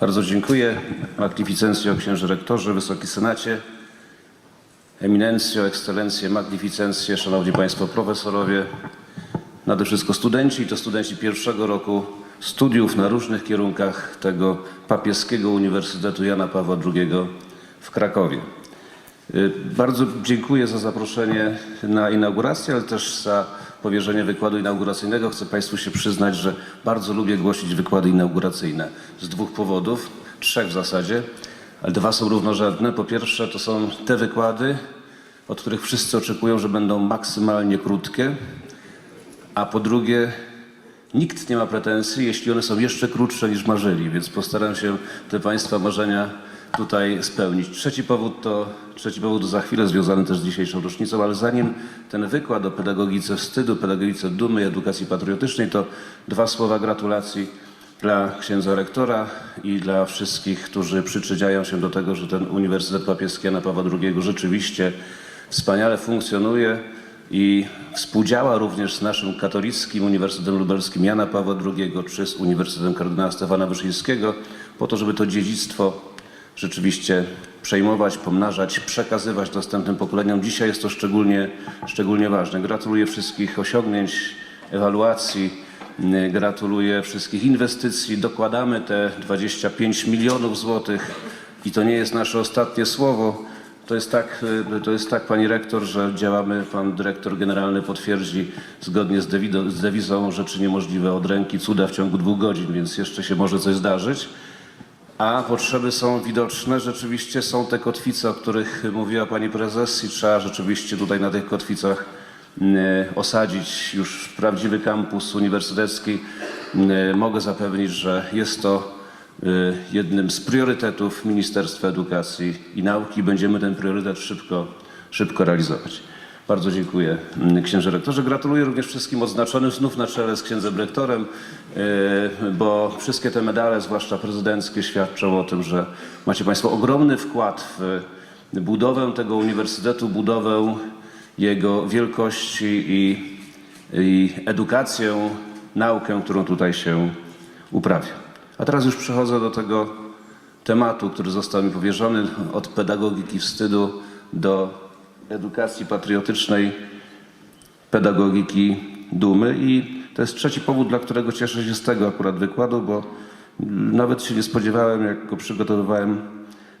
Bardzo dziękuję. Magnificencjo, księży rektorze, Wysoki Senacie, Eminencjo, Ekscelencje, Magnificencje, Szanowni Państwo profesorowie, nade wszystko studenci, i to studenci pierwszego roku studiów na różnych kierunkach tego papieskiego Uniwersytetu Jana Pawła II w Krakowie. Y, Bardzo dziękuję za zaproszenie na inaugurację, ale też za powierzenie wykładu inauguracyjnego. Chcę Państwu się przyznać, że bardzo lubię głosić wykłady inauguracyjne z dwóch powodów, trzech w zasadzie, ale dwa są równorzędne. Po pierwsze, to są te wykłady, od których wszyscy oczekują, że będą maksymalnie krótkie, a po drugie, nikt nie ma pretensji, jeśli one są jeszcze krótsze niż marzyli, więc postaram się te Państwa marzenia tutaj spełnić. Trzeci powód to, trzeci powód za chwilę związany też z dzisiejszą rocznicą, ale zanim ten wykład o pedagogice wstydu, pedagogice dumy i edukacji patriotycznej, to dwa słowa gratulacji dla księdza rektora i dla wszystkich, którzy przyczyniają się do tego, że ten Uniwersytet Papieski Jana Pawła II rzeczywiście wspaniale funkcjonuje i współdziała również z naszym katolickim Uniwersytetem Lubelskim Jana Pawła II czy z Uniwersytetem kardynała Stefana Wyszyńskiego po to, żeby to dziedzictwo rzeczywiście przejmować, pomnażać, przekazywać następnym pokoleniom. Dzisiaj jest to szczególnie, szczególnie ważne. Gratuluję wszystkich osiągnięć, ewaluacji, y, gratuluję wszystkich inwestycji. Dokładamy te 25 milionów złotych i to nie jest nasze ostatnie słowo. To jest, tak, y, to jest tak, pani rektor, że działamy, pan dyrektor generalny potwierdzi, zgodnie z, dewido, z dewizą rzeczy niemożliwe od ręki cuda w ciągu dwóch godzin, więc jeszcze się może coś zdarzyć. A potrzeby są widoczne. Rzeczywiście są te kotwice, o których mówiła pani prezes i trzeba rzeczywiście tutaj na tych kotwicach e, osadzić już prawdziwy kampus uniwersytecki. E, Mogę zapewnić, że jest to e, jednym z priorytetów Ministerstwa Edukacji i Nauki. Będziemy ten priorytet szybko, szybko realizować. Bardzo dziękuję mm, księże rektorze. Gratuluję również wszystkim odznaczonym znów na czele z księdzem rektorem, yy, bo wszystkie te medale, zwłaszcza prezydenckie, świadczą o tym, że macie Państwo ogromny wkład w budowę tego uniwersytetu, budowę jego wielkości i, i edukację, naukę, którą tutaj się uprawia. A teraz już przechodzę do tego tematu, który został mi powierzony od pedagogiki wstydu do edukacji patriotycznej, pedagogiki dumy i to jest trzeci powód, dla którego cieszę się z tego akurat wykładu, bo nawet się nie spodziewałem, jak go przygotowywałem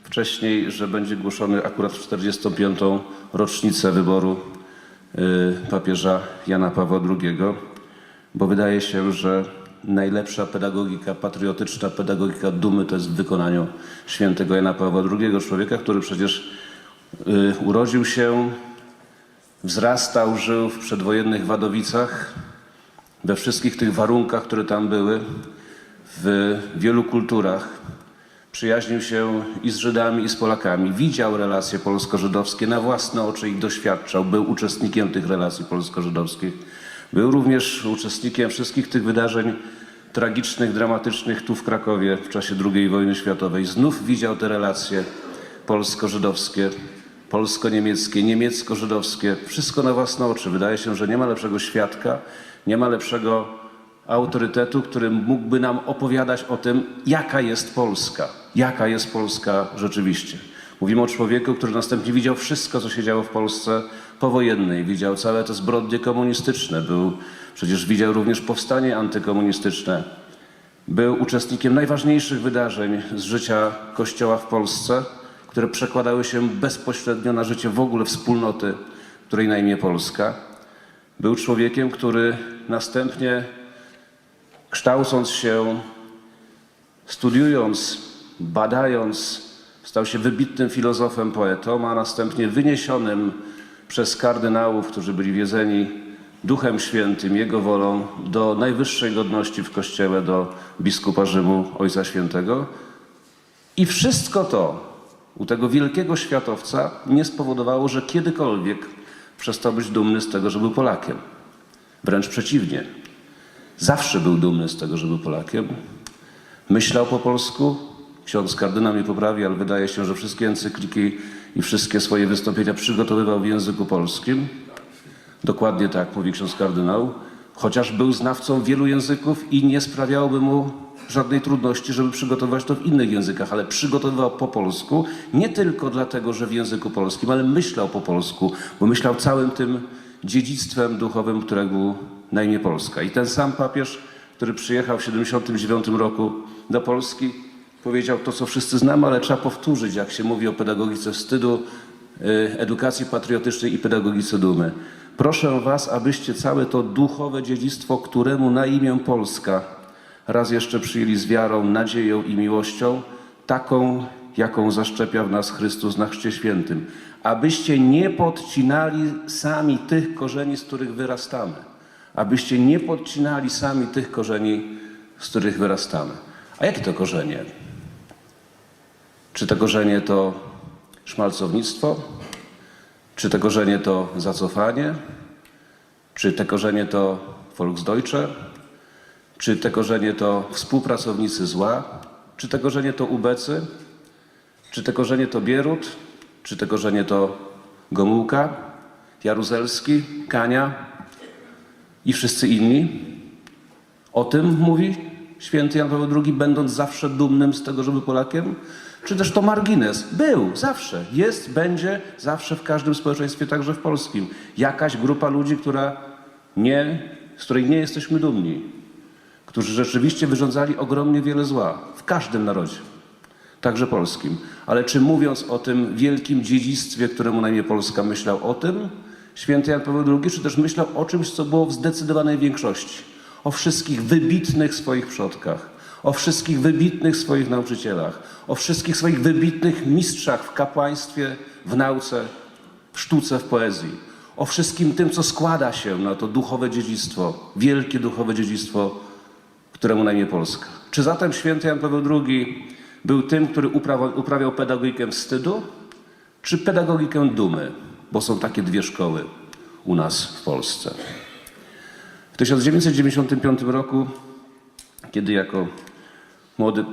wcześniej, że będzie głoszony akurat w 45. rocznicę wyboru y, papieża Jana Pawła II, bo wydaje się, że najlepsza pedagogika patriotyczna, pedagogika dumy to jest w wykonaniu świętego Jana Pawła II, człowieka, który przecież urodził się, wzrastał, żył w przedwojennych Wadowicach, we wszystkich tych warunkach, które tam były, w wielu kulturach. Przyjaźnił się i z Żydami, i z Polakami. Widział relacje polsko-żydowskie, na własne oczy ich doświadczał. Był uczestnikiem tych relacji polsko-żydowskich. Był również uczestnikiem wszystkich tych wydarzeń tragicznych, dramatycznych tu w Krakowie w czasie II wojny światowej. Znów widział te relacje polsko-żydowskie, polsko-niemieckie, niemiecko-żydowskie. Wszystko na własne oczy. Wydaje się, że nie ma lepszego świadka, nie ma lepszego autorytetu, który mógłby nam opowiadać o tym, jaka jest Polska, jaka jest Polska rzeczywiście. Mówimy o człowieku, który następnie widział wszystko, co się działo w Polsce powojennej, widział całe te zbrodnie komunistyczne, był, przecież widział również powstanie antykomunistyczne, był uczestnikiem najważniejszych wydarzeń z życia Kościoła w Polsce, które przekładały się bezpośrednio na życie w ogóle wspólnoty, której na imię Polska. Był człowiekiem, który następnie kształcąc się, studiując, badając, stał się wybitnym filozofem, poetą, a następnie wyniesionym przez kardynałów, którzy byli wiedzeni Duchem Świętym, Jego wolą, do najwyższej godności w Kościele, do biskupa Rzymu, Ojca Świętego. I wszystko to u tego wielkiego światowca nie spowodowało, że kiedykolwiek przestał być dumny z tego, że był Polakiem. Wręcz przeciwnie. Zawsze był dumny z tego, że był Polakiem. Myślał po polsku. Ksiądz kardynał mnie poprawi, ale wydaje się, że wszystkie encykliki i wszystkie swoje wystąpienia przygotowywał w języku polskim. Dokładnie tak mówi ksiądz kardynał. Chociaż był znawcą wielu języków i nie sprawiałoby mu żadnej trudności, żeby przygotować to w innych językach, ale przygotowywał po polsku nie tylko dlatego, że w języku polskim, ale myślał po polsku, bo myślał całym tym dziedzictwem duchowym, którego na imię Polska. I ten sam papież, który przyjechał w 1979 roku do Polski, powiedział to, co wszyscy znamy, ale trzeba powtórzyć, jak się mówi o pedagogice wstydu, y, edukacji patriotycznej i pedagogice dumy. Proszę Was, abyście całe to duchowe dziedzictwo, któremu na imię Polska raz jeszcze przyjęli z wiarą, nadzieją i miłością, taką, jaką zaszczepia w nas Chrystus na Chrzcie Świętym. Abyście nie podcinali sami tych korzeni, z których wyrastamy. Abyście nie podcinali sami tych korzeni, z których wyrastamy. A jakie to korzenie? Czy to korzenie to szmalcownictwo? Czy te korzenie to zacofanie? Czy te korzenie to Volksdeutsche? Czy te korzenie to współpracownicy zła? Czy te korzenie to ubecy? Czy te korzenie to Bierut? Czy te korzenie to Gomułka, Jaruzelski, Kania i wszyscy inni? O tym mówi święty Jan Paweł II, będąc zawsze dumnym z tego, że był Polakiem? Czy też to margines? Był, zawsze. Jest, będzie, zawsze w każdym społeczeństwie, także w polskim. Jakaś grupa ludzi, która nie, z której nie jesteśmy dumni. Którzy rzeczywiście wyrządzali ogromnie wiele zła. W każdym narodzie. Także polskim. Ale czy mówiąc o tym wielkim dziedzictwie, któremu na imię Polska myślał o tym, święty Jan Paweł II, czy też myślał o czymś, co było w zdecydowanej większości? O wszystkich wybitnych swoich przodkach, o wszystkich wybitnych swoich nauczycielach, o wszystkich swoich wybitnych mistrzach w kapłaństwie, w nauce, w sztuce, w poezji, o wszystkim tym, co składa się na to duchowe dziedzictwo, wielkie duchowe dziedzictwo, któremu na imię Polska. Czy zatem święty Jan Paweł II był tym, który uprawiał, pedagogikę wstydu, czy pedagogikę dumy? Bo są takie dwie szkoły u nas w Polsce. W 1995 roku, kiedy jako młody,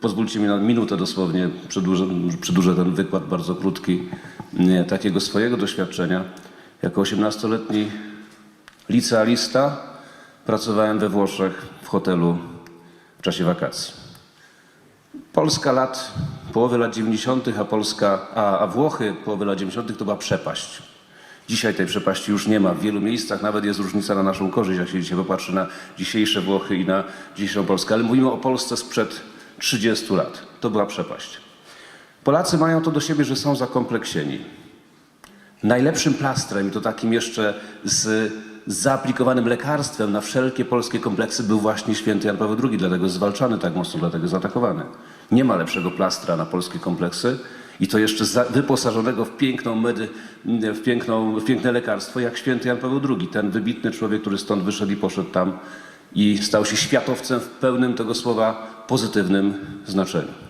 pozwólcie mi na minutę dosłownie, przedłużę, przedłużę ten wykład bardzo krótki, takiego swojego doświadczenia. Jako 18-letni licealista pracowałem we Włoszech w hotelu w czasie wakacji. Polska lat, połowy lat 90., a Polska, a, a Włochy połowy lat 90. to była przepaść. Dzisiaj tej przepaści już nie ma. W wielu miejscach nawet jest różnica na naszą korzyść, jak się dzisiaj popatrzy na dzisiejsze Włochy i na dzisiejszą Polskę. Ale mówimy o Polsce sprzed 30 lat. To była przepaść. Polacy mają to do siebie, że są zakompleksieni. Najlepszym plastrem, i to takim jeszcze z zaaplikowanym lekarstwem na wszelkie polskie kompleksy był właśnie święty Jan Paweł II, dlatego zwalczany tak mocno, dlatego zaatakowany. Nie ma lepszego plastra na polskie kompleksy i to jeszcze za, wyposażonego w, piękną medy, w, piękną, w piękne lekarstwo, jak święty Jan Paweł II, ten wybitny człowiek, który stąd wyszedł i poszedł tam i stał się światowcem w pełnym tego słowa pozytywnym znaczeniu.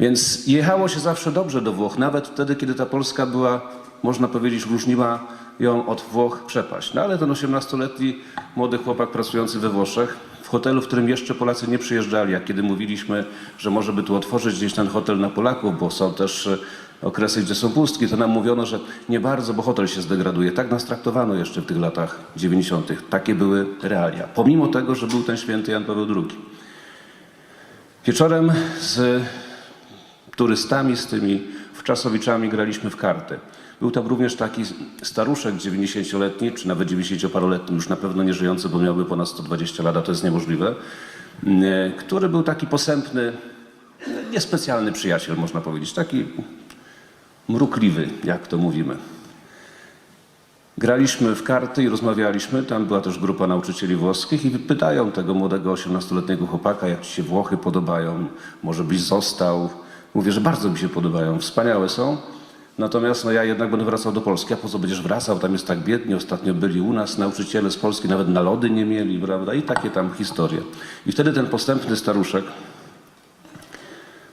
Więc jechało się zawsze dobrze do Włoch, nawet wtedy, kiedy ta Polska była, można powiedzieć, różniła ją od Włoch przepaść. No ale ten 18-letni młody chłopak pracujący we Włoszech, w hotelu, w którym jeszcze Polacy nie przyjeżdżali, a kiedy mówiliśmy, że może by tu otworzyć gdzieś ten hotel na Polaków, bo są też e, okresy, gdzie są pustki, to nam mówiono, że nie bardzo, bo hotel się zdegraduje. Tak nas traktowano jeszcze w tych latach 90. Takie były realia. Pomimo tego, że był ten święty Jan Paweł II. Wieczorem z turystami, z tymi wczasowiczami graliśmy w karty. Był tam również taki staruszek 90-letni, czy nawet 90-paroletni, już na pewno nie żyjący, bo miałby ponad 120 lat, a to jest niemożliwe, e, który był taki posępny, niespecjalny przyjaciel, można powiedzieć, taki mrukliwy, jak to mówimy. Graliśmy w karty i rozmawialiśmy. Tam była też grupa nauczycieli włoskich i pytają tego młodego 18-letniego chłopaka, jak ci się Włochy podobają, może byś został. Mówię, że bardzo mi się podobają, wspaniałe są. Natomiast no, ja jednak będę wracał do Polski. A po co będziesz wracał? Tam jest tak biednie. Ostatnio byli u nas nauczyciele z Polski, nawet na lody nie mieli, prawda? I takie tam historie. I wtedy ten postępny staruszek,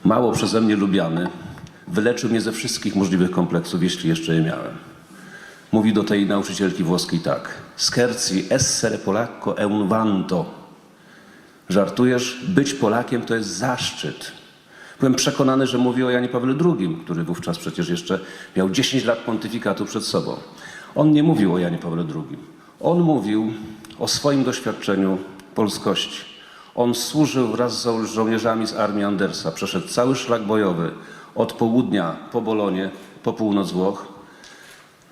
mało przeze mnie lubiany, wyleczył mnie ze wszystkich możliwych kompleksów, jeśli jeszcze je miałem. Mówi do tej nauczycielki włoskiej tak. Scherzi essere polacco è un vanto. Żartujesz? Być Polakiem to jest zaszczyt. Byłem przekonany, że mówi o Janie Pawle II, który wówczas przecież jeszcze miał 10 lat pontyfikatu przed sobą. On nie mówił o Janie Pawle II. On mówił o swoim doświadczeniu polskości. On służył wraz z żołnierzami z armii Andersa. Przeszedł cały szlak bojowy od południa po Bolonie, po północ Włoch.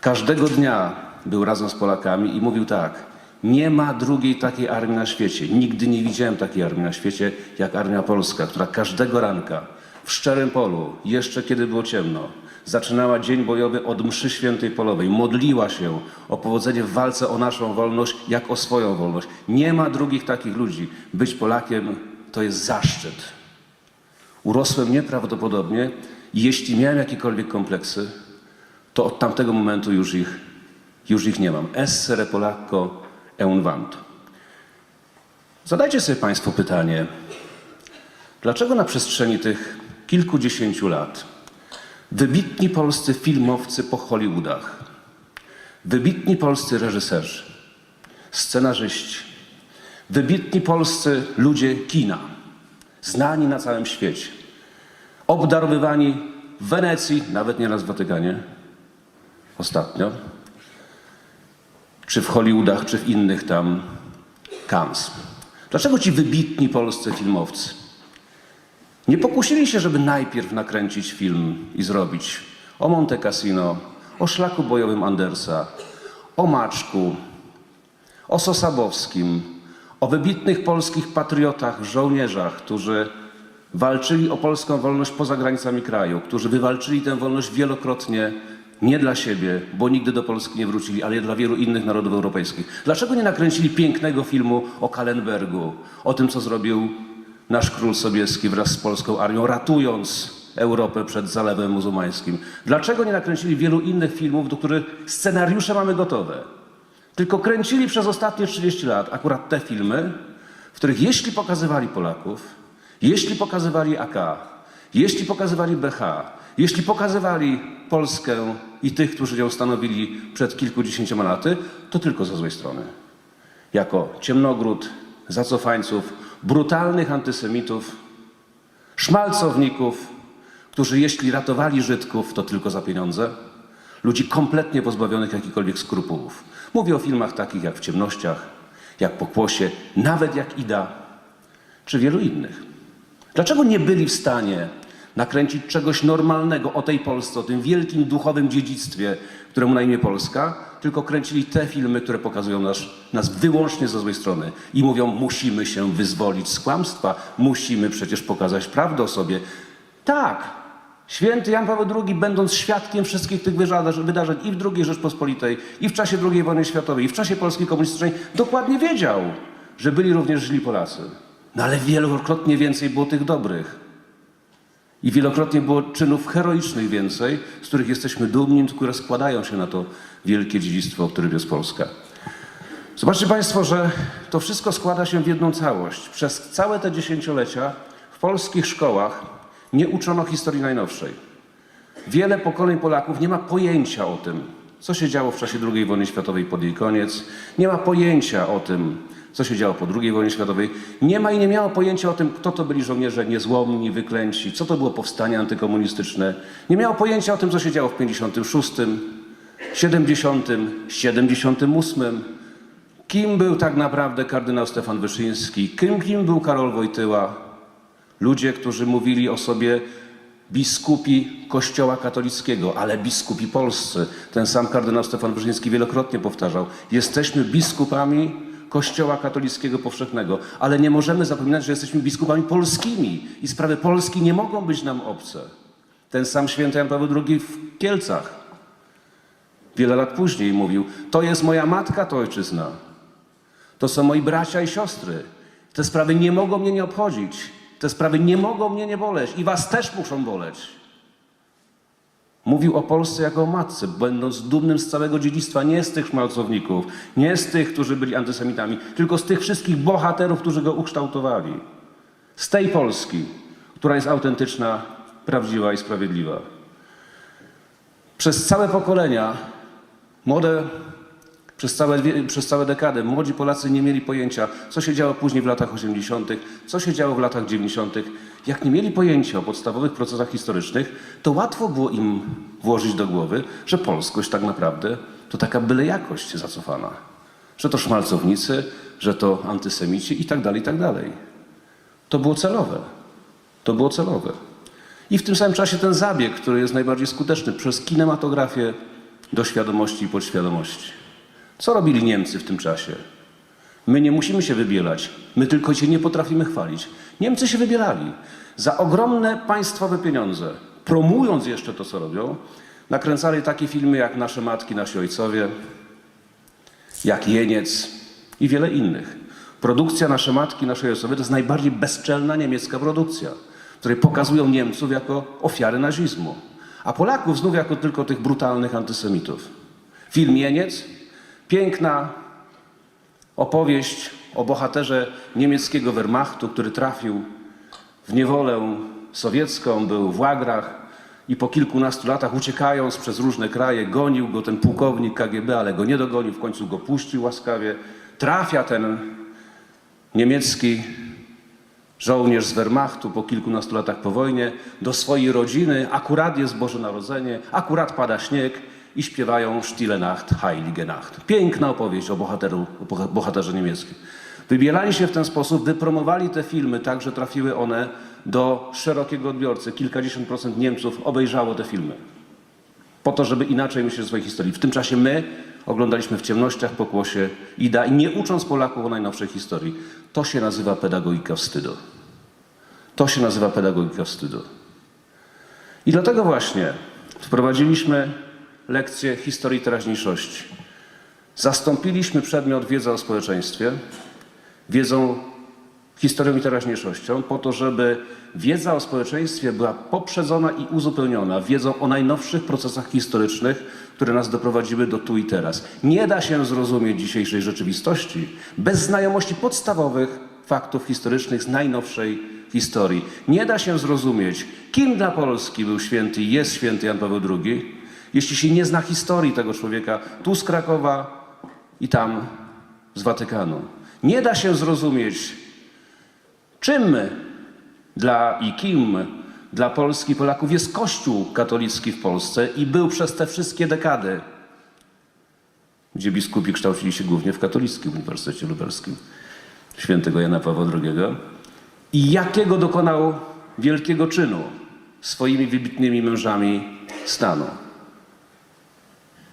Każdego dnia był razem z Polakami i mówił tak: Nie ma drugiej takiej armii na świecie. Nigdy nie widziałem takiej armii na świecie jak armia polska, która każdego ranka w szczerym polu, jeszcze kiedy było ciemno, zaczynała dzień bojowy od mszy świętej polowej. Modliła się o powodzenie w walce o naszą wolność, jak o swoją wolność. Nie ma drugich takich ludzi. Być Polakiem to jest zaszczyt. Urosłem nieprawdopodobnie i jeśli miałem jakiekolwiek kompleksy, to od tamtego momentu już ich, już ich nie mam. Essere Polacco è un vanto. Zadajcie sobie Państwo pytanie, dlaczego na przestrzeni tych kilkudziesięciu lat. Wybitni polscy filmowcy po Hollywoodach, wybitni polscy reżyserzy, scenarzyści, wybitni polscy ludzie kina, znani na całym świecie, obdarowywani w Wenecji, nawet nieraz w Watykanie, ostatnio, czy w Hollywoodach, czy w innych tam. Cannes. Dlaczego ci wybitni polscy filmowcy nie pokusili się, żeby najpierw nakręcić film i zrobić o Monte Cassino, o szlaku bojowym Andersa, o Maczku, o Sosabowskim, o wybitnych polskich patriotach, żołnierzach, którzy walczyli o polską wolność poza granicami kraju, którzy wywalczyli tę wolność wielokrotnie nie dla siebie, bo nigdy do Polski nie wrócili, ale dla wielu innych narodów europejskich. Dlaczego nie nakręcili pięknego filmu o Kallenbergu, o tym, co zrobił nasz król Sobieski wraz z polską armią, ratując Europę przed zalewem muzułmańskim? Dlaczego nie nakręcili wielu innych filmów, do których scenariusze mamy gotowe? Tylko kręcili przez ostatnie 30 lat akurat te filmy, w których jeśli pokazywali Polaków, jeśli pokazywali AK, jeśli pokazywali BH, jeśli pokazywali Polskę i tych, którzy ją stanowili przed kilkudziesięcioma laty, to tylko ze złej strony. Jako ciemnogród, zacofańców, brutalnych antysemitów, szmalcowników, którzy jeśli ratowali Żydków, to tylko za pieniądze, ludzi kompletnie pozbawionych jakichkolwiek skrupułów. Mówię o filmach takich jak W ciemnościach, jak Pokłosie, nawet jak Ida, czy wielu innych. Dlaczego nie byli w stanie nakręcić czegoś normalnego o tej Polsce, o tym wielkim duchowym dziedzictwie, któremu na imię Polska, tylko kręcili te filmy, które pokazują nas, nas wyłącznie ze złej strony i mówią, musimy się wyzwolić z kłamstwa, musimy przecież pokazać prawdę o sobie. Tak, święty Jan Paweł II, będąc świadkiem wszystkich tych wydarzeń i w II Rzeczpospolitej, i w czasie II wojny światowej, i w czasie Polski komunistycznej, dokładnie wiedział, że byli również źli Polacy. No ale wielokrotnie więcej było tych dobrych. I wielokrotnie było czynów heroicznych więcej, z których jesteśmy dumni, które składają się na to wielkie dziedzictwo, którym jest Polska. Zobaczcie Państwo, że to wszystko składa się w jedną całość. Przez całe te dziesięciolecia w polskich szkołach nie uczono historii najnowszej. Wiele pokoleń Polaków nie ma pojęcia o tym, co się działo w czasie II wojny światowej pod jej koniec. Nie ma pojęcia o tym, co się działo po II wojnie światowej. Nie ma i nie miało pojęcia o tym, kto to byli żołnierze niezłomni, wyklęci, co to było powstanie antykomunistyczne. Nie miało pojęcia o tym, co się działo w 56, 70, 78. Kim był tak naprawdę kardynał Stefan Wyszyński? Kim, kim był Karol Wojtyła? Ludzie, którzy mówili o sobie biskupi Kościoła katolickiego, ale biskupi polscy. Ten sam kardynał Stefan Wyszyński wielokrotnie powtarzał. Jesteśmy biskupami Kościoła katolickiego powszechnego, ale nie możemy zapominać, że jesteśmy biskupami polskimi i sprawy Polski nie mogą być nam obce. Ten sam święty Jan Paweł II w Kielcach wiele lat później mówił, to jest moja matka, to ojczyzna. To są moi bracia i siostry. Te sprawy nie mogą mnie nie obchodzić. Te sprawy nie mogą mnie nie boleć i was też muszą boleć. Mówił o Polsce jako o matce, będąc dumnym z całego dziedzictwa, nie z tych szmalcowników, nie z tych, którzy byli antysemitami, tylko z tych wszystkich bohaterów, którzy go ukształtowali. Z tej Polski, która jest autentyczna, prawdziwa i sprawiedliwa. Przez całe pokolenia, młode, przez całe, przez całe dekady, młodzi Polacy nie mieli pojęcia, co się działo później w latach 80., co się działo w latach 90. Jak nie mieli pojęcia o podstawowych procesach historycznych, to łatwo było im włożyć do głowy, że polskość tak naprawdę to taka byle jakość zacofana. Że to szmalcownicy, że to antysemici i tak dalej, i tak dalej. To było celowe. To było celowe. I w tym samym czasie ten zabieg, który jest najbardziej skuteczny przez kinematografię do świadomości i podświadomości. Co robili Niemcy w tym czasie? My nie musimy się wybielać, my tylko się nie potrafimy chwalić. Niemcy się wybierali za ogromne państwowe pieniądze, promując jeszcze to, co robią, nakręcali takie filmy jak Nasze Matki, Nasi Ojcowie, jak Jeniec i wiele innych. Produkcja Nasze Matki, Nasze Ojcowie to jest najbardziej bezczelna niemiecka produkcja, w której pokazują Niemców jako ofiary nazizmu, a Polaków znów jako tylko tych brutalnych antysemitów. Film Jeniec, piękna opowieść o bohaterze niemieckiego Wehrmachtu, który trafił w niewolę sowiecką, był w łagrach i po kilkunastu latach uciekając przez różne kraje, gonił go ten pułkownik KGB, ale go nie dogonił, w końcu go puścił łaskawie. Trafia ten niemiecki żołnierz z Wehrmachtu po kilkunastu latach po wojnie do swojej rodziny, akurat jest Boże Narodzenie, akurat pada śnieg i śpiewają Stille Nacht, Heilige Nacht. Piękna opowieść o, bohateru, o boha- bohaterze niemieckim. Wybielali się w ten sposób, wypromowali te filmy tak, że trafiły one do szerokiego odbiorcy. Kilkadziesiąt procent Niemców obejrzało te filmy po to, żeby inaczej myśleć o swojej historii. W tym czasie my oglądaliśmy w ciemnościach pokłosie Ida i nie ucząc Polaków o najnowszej historii. To się nazywa pedagogika wstydu. To się nazywa pedagogika wstydu. I dlatego właśnie wprowadziliśmy lekcję historii teraźniejszości. Zastąpiliśmy przedmiot wiedza o społeczeństwie wiedzą, historią i teraźniejszością, po to, żeby wiedza o społeczeństwie była poprzedzona i uzupełniona wiedzą o najnowszych procesach historycznych, które nas doprowadziły do tu i teraz. Nie da się zrozumieć dzisiejszej rzeczywistości bez znajomości podstawowych faktów historycznych z najnowszej historii. Nie da się zrozumieć, kim dla Polski był święty i jest święty Jan Paweł II, jeśli się nie zna historii tego człowieka tu z Krakowa i tam z Watykanu. Nie da się zrozumieć, czym dla i kim dla Polski i Polaków jest Kościół katolicki w Polsce i był przez te wszystkie dekady, gdzie biskupi kształcili się głównie w katolickim Uniwersytecie Lubelskim świętego Jana Pawła II i jakiego dokonał wielkiego czynu swoimi wybitnymi mężami stanu.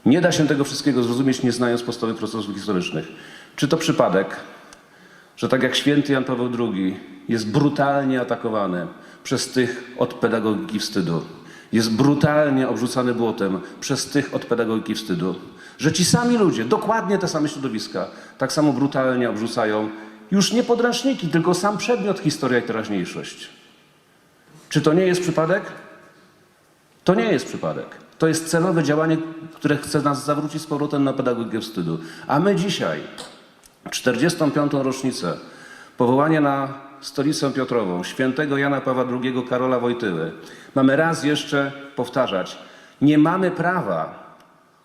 Nie da się tego wszystkiego zrozumieć, nie znając podstawowych procesów historycznych. Czy to przypadek, że tak jak święty Jan Paweł II jest brutalnie atakowany przez tych od pedagogiki wstydu, jest brutalnie obrzucany błotem przez tych od pedagogiki wstydu, że ci sami ludzie, dokładnie te same środowiska, tak samo brutalnie obrzucają już nie podręczniki, tylko sam przedmiot historia i teraźniejszość. Czy to nie jest przypadek? To nie jest przypadek. To jest celowe działanie, które chce nas zawrócić z powrotem na pedagogikę wstydu. A my dzisiaj, 45. rocznicę powołania na stolicę Piotrową świętego Jana Pawła II Karola Wojtyły, mamy raz jeszcze powtarzać, nie mamy prawa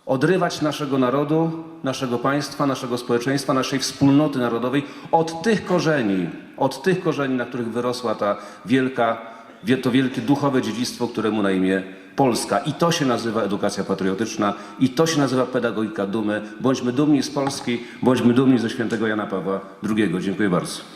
odrywać naszego narodu, naszego państwa, naszego społeczeństwa, naszej wspólnoty narodowej od tych korzeni, od tych korzeni, na których wyrosła ta wielka, wie- to wielkie duchowe dziedzictwo, któremu na imię Polska. I to się nazywa edukacja patriotyczna, i to się nazywa pedagogika dumy. Bądźmy dumni z Polski, bądźmy dumni ze świętego Jana Pawła II. Dziękuję bardzo.